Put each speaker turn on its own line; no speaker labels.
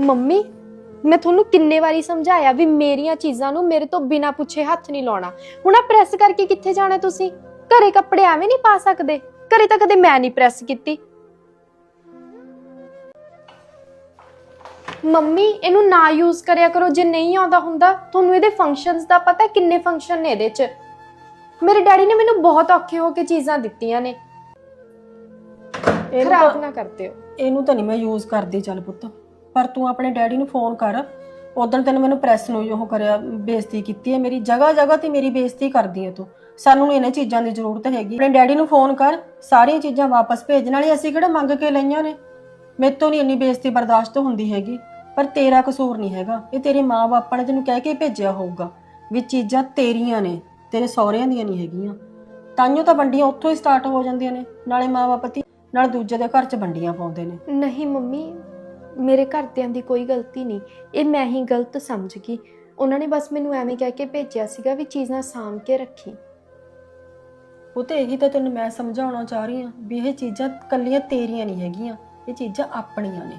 Mummy ਮੈਂ ਤੁਹਾਨੂੰ ਕਿੰਨੇ ਵਾਰੀ ਸਮਝਾਇਆ ਵੀ ਮੇਰੀਆਂ ਚੀਜ਼ਾਂ ਨੂੰ ਮੇਰੇ ਤੋਂ ਬਿਨਾ ਪੁੱਛੇ ਹੱਥ ਨਹੀਂ ਲਾਉਣਾ। ਹੁਣ ਆ ਪ੍ਰੈਸ ਕਰਕੇ ਕਿੱਥੇ ਜਾਣਾ ਤੁਸੀਂ? ਘਰੇ ਕੱਪੜੇ ਐਵੇਂ ਨਹੀਂ ਪਾ ਸਕਦੇ? ਘਰੇ ਤਾਂ ਕਦੇ ਮੈਂ ਨਹੀਂ ਪ੍ਰੈਸ ਕੀਤੀ। ਮੰਮੀ ਇਹਨੂੰ ਨਾ ਯੂਜ਼ ਕਰਿਆ ਕਰੋ ਜੇ ਨਹੀਂ ਆਉਂਦਾ ਹੁੰਦਾ ਤੁਹਾਨੂੰ ਇਹਦੇ ਫੰਕਸ਼ਨਸ ਦਾ ਪਤਾ ਕਿੰਨੇ ਫੰਕਸ਼ਨ ਨੇ ਇਹਦੇ 'ਚ। ਮੇਰੇ ਡੈਡੀ ਨੇ ਮੈਨੂੰ ਬਹੁਤ ਔਖੇ ਹੋ ਕੇ ਚੀਜ਼ਾਂ ਦਿੱਤੀਆਂ ਨੇ।
ਇਹਨੂੰ
ਖਰਾਬ
ਤਾਂ-
ਨਾ ਕਰਦੇ ਹੋ
ਇਹਨੂੰ ਤਾਂ ਨਹੀਂ ਮੈਂ ਯੂਜ਼ ਕਰਦੀ ਚੱਲ ਪੁੱਤ। ਪਰ ਤੂੰ ਆਪਣੇ ਡੈਡੀ ਨੂੰ ਫੋਨ ਕਰ। ਉਦੋਂ ਤੈਨੂੰ ਮੈਨੂੰ ਪ੍ਰੈਸ ਨੂੰ ਉਹ ਕਰਿਆ, ਬੇਇੱਜ਼ਤੀ ਕੀਤੀ ਹੈ ਮੇਰੀ। ਜਗ੍ਹਾ ਜਗ੍ਹਾ ਤੇ ਮੇਰੀ ਬੇਇੱਜ਼ਤੀ ਕਰਦੀ ਹੈ ਤੂੰ। ਸਾਨੂੰ ਇਹਨਾਂ ਚੀਜ਼ਾਂ ਦੀ ਜ਼ਰੂਰਤ ਹੈਗੀ। ਆਪਣੇ ਡੈਡੀ ਨੂੰ ਫੋਨ ਕਰ, ਸਾਰੀਆਂ ਚੀਜ਼ਾਂ ਵਾਪਸ ਭੇਜਣ ਵਾਲੀ ਅਸੀਂ ਕਿਹੜਾ ਮੰਗ ਕੇ ਲਈਆਂ ਨੇ? ਮੇਰੇ ਤੋਂ ਨਹੀਂ ਇੰਨੀ ਬੇਇੱਜ਼ਤੀ ਬਰਦਾਸ਼ਤ ਹੁੰਦੀ ਹੈਗੀ। ਪਰ ਤੇਰਾ ਕਸੂਰ ਨਹੀਂ ਹੈਗਾ। ਇਹ ਤੇਰੇ ਮਾਪੇ ਨੇ ਤੈਨੂੰ ਕਹਿ ਕੇ ਭੇਜਿਆ ਹੋਊਗਾ ਵੀ ਚੀਜ਼ਾਂ ਤੇਰੀਆਂ ਨੇ, ਤੇਰੇ ਸਹੁਰਿਆਂ ਦੀਆਂ ਨਹੀਂ ਹੈਗੀਆਂ। ਤਾਈਓ ਤਾਂ ਵੰਡੀਆਂ ਉੱਥੋਂ ਹੀ ਸਟਾਰਟ ਹੋ ਜਾਂਦੀਆਂ ਨੇ। ਨਾਲੇ ਮਾਪੇ ਤੀ ਨਾਲ ਦੂਜੇ ਦੇ ਘਰ 'ਚ ਵੰਡੀਆਂ ਪਾਉਂਦੇ ਨੇ।
ਨਹੀਂ ਮੰਮੀ ਮੇਰੇ ਘਰਦਿਆਂ ਦੀ ਕੋਈ ਗਲਤੀ ਨਹੀਂ। ਇਹ ਮੈਂ ਹੀ ਗਲਤ ਸਮਝ ਗਈ। ਉਹਨਾਂ ਨੇ ਬਸ ਮੈਨੂੰ ਐਵੇਂ ਕਹਿ ਕੇ ਭੇਜਿਆ ਸੀਗਾ ਵੀ ਚੀਜ਼ਾਂ ਸਾਂਭ ਕੇ ਰੱਖੀ।
ਉਹ ਤੇ ਇਹੀ ਤਾਂ ਤੈਨੂੰ ਮੈਂ ਸਮਝਾਉਣਾ ਚਾਹ ਰਹੀ ਹਾਂ ਵੀ ਇਹ ਚੀਜ਼ਾਂ ਕੱਲੀਆਂ ਤੇਰੀਆਂ ਨਹੀਂ ਹੈਗੀਆਂ। ਇਹ ਚੀਜ਼ਾਂ ਆਪਣੀਆਂ ਨੇ।